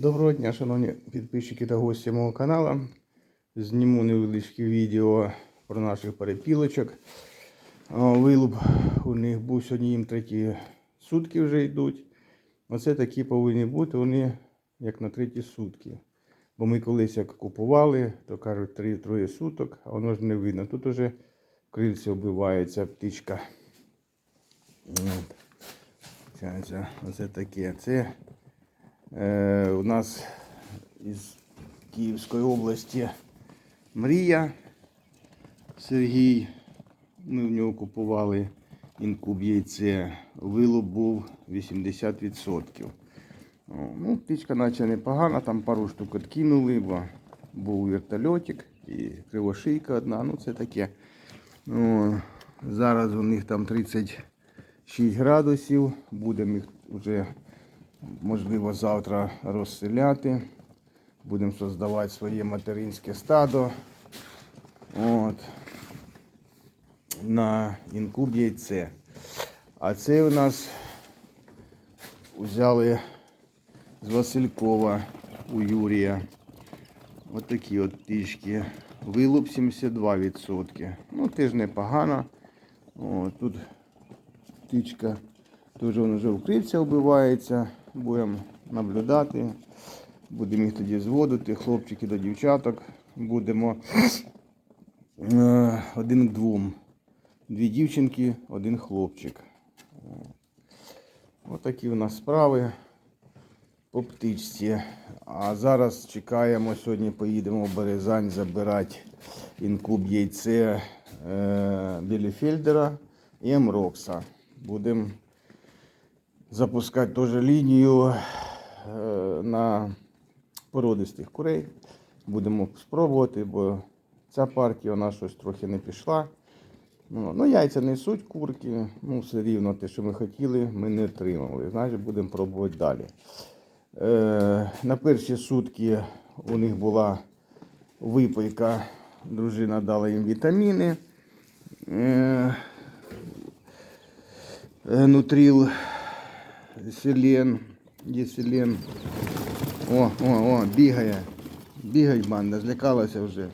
Доброго дня, шановні підписчики та гості мого каналу. Зніму невеличке відео про наших перепілочок. О, Вилуп у них був сьогодні їм треті сутки вже йдуть. Оце такі повинні бути вони як на треті сутки. Бо ми колись як купували, то кажуть три троє суток, а воно ж не видно. Тут уже крильці оббивається птичка. Оце таке. Це Е, у нас із Київської області Мрія Сергій. Ми в нього купували інкуб яйце. Вилуп був 80%. О, ну, птичка наче непогана, там пару штук откинули, бо був вертольотик і кривошийка одна. Ну це таке. О, зараз у них там 36 градусів. Будемо їх вже можливо, завтра розселяти. Будемо создавати своє материнське стадо. От. На інкуб яйце. А це у нас взяли з Василькова у Юрія. Ось такі от птички. Вилуп 72%. Ну, теж непогано. О, тут птичка воно вже вкривця вбивається. Будемо наблюдати. Будемо їх тоді зводити, хлопчики до дівчаток. Будемо е, один двом. Дві дівчинки, один хлопчик. Отакі у нас справи по птичці. А зараз чекаємо, сьогодні поїдемо в Березань забирати інкуб яйце е, Біліфельдера і Емрокса. Будемо запускати теж лінію е, на породистих курей. Будемо спробувати, бо ця партія вона щось трохи не пішла. Ну, ну яйця несуть курки, ну все рівно те, що ми хотіли, ми не отримали. Значить, будемо пробувати далі. Е, На перші сутки у них була випийка, дружина дала їм вітаміни. Е, е, Нутріл селен, є селен. О, о, о, бігає. Бігає банда, злякалася вже.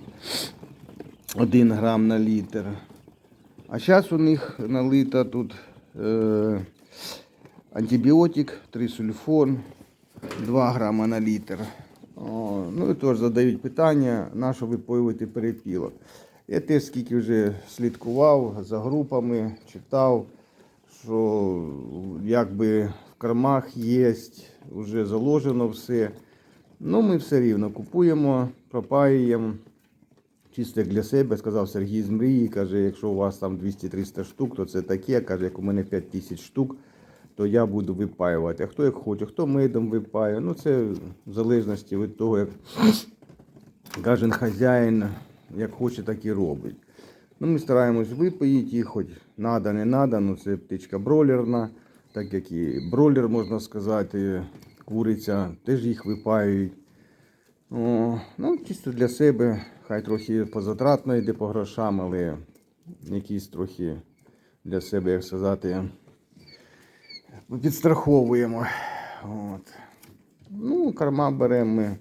Один грам на літр. А зараз у них налито тут е, антибіотик, трисульфон, 2 грама на літр. О, ну і теж задають питання, на що випоювати перепілок. Я теж скільки вже слідкував за групами, читав, що якби кормах є, вже заложено все. Ну, ми все рівно купуємо, пропаюємо. Чисто як для себе, сказав Сергій з мрії, каже, якщо у вас там 200-300 штук, то це таке. Каже, як у мене 5 тисяч штук, то я буду випаювати. А хто як хоче, хто медом випаює. Ну це в залежності від того, як кожен хазяїн, як хоче, так і робить. Ну, Ми стараємось випоїти їх, хоч надо, не надо, ну це птичка бролерна, так як і бролер, можна сказати, куриця, теж їх випаюють. О, ну, чисто для себе, хай трохи позатратно йде по грошам, але якісь трохи для себе, як сказати, підстраховуємо. От. Ну, корма беремо ми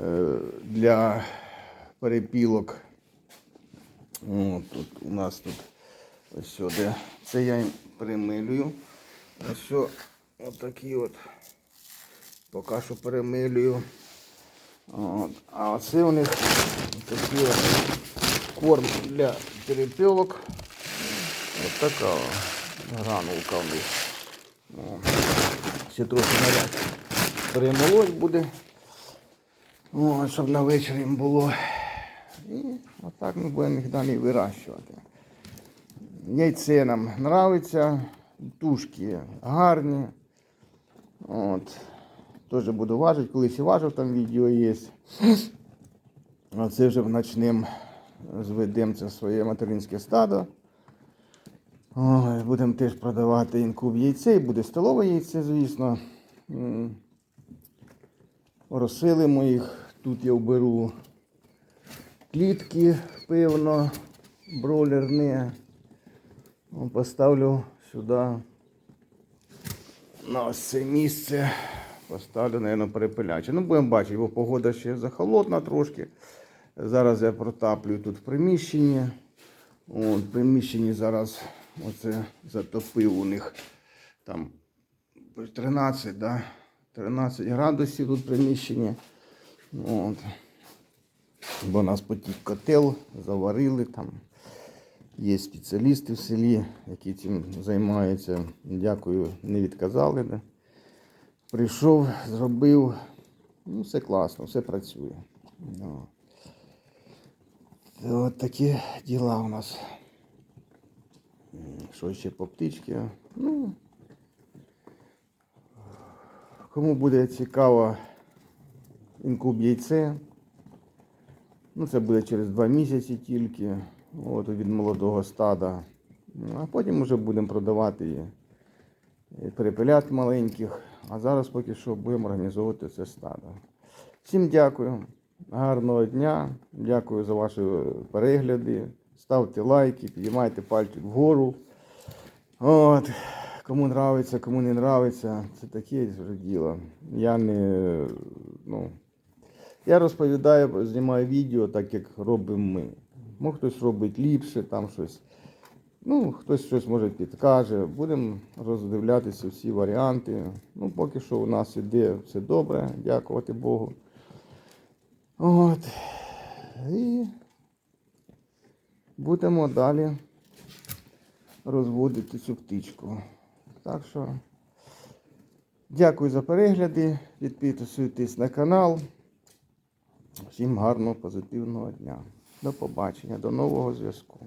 е, для перепілок. От, тут у нас тут ось сюди. Це я їм перемилюю. Ось отакі от. Поки що перемилюю. От. А оце у них такий от корм для перепілок. Ось така гранулка у них. О. Трохи наряд перемолоть буде. О, щоб на вечір їм було. І отак ми будемо їх далі вирощувати. Яйце нам подобається, тушки гарні. От. Теж буду важити, колись і важив, там відео є. Це вже почнемо зведемо це своє материнське стадо. Будемо теж продавати інкуб яйце, і буде столове яйце, звісно. Розсилимо їх. Тут я вберу клітки, певно, бройлерні. Поставлю сюди на ось це місце. Поставлю, мабуть, перепиляче. Ну, будемо бачити, бо погода ще захолодна трошки. Зараз я протаплюю тут в приміщенні. В зараз оце затопив у них там 13, да? 13 градусів тут в приміщенні. От. Бо у нас потік котел, заварили там. Є спеціалісти в селі, які цим займаються. Дякую, не відказали. Прийшов, зробив. Ну, все класно, все працює. От такі діла у нас. Що ще по птичці? Ну, кому буде цікаво інкуб яйце, ну це буде через два місяці тільки. От від молодого стада. Ну, А потім вже будемо продавати і, перепелят маленьких. А зараз поки що будемо організовувати це стадо. Всім дякую. Гарного дня. Дякую за ваші перегляди. Ставте лайки, підіймайте пальчик вгору. От. Кому нравиться, кому не нравиться, це таке діло. Я не. Ну, я розповідаю, знімаю відео, так як робимо ми. Може хтось робить ліпше, там щось. Ну, хтось щось може підкаже. Будемо роздивлятися всі варіанти. Ну, поки що у нас іде все добре, дякувати Богу. От. І будемо далі розводити цю птичку. Так що дякую за перегляди. Підписуйтесь на канал. Всім гарного, позитивного дня. До побачення, до нового зв'язку.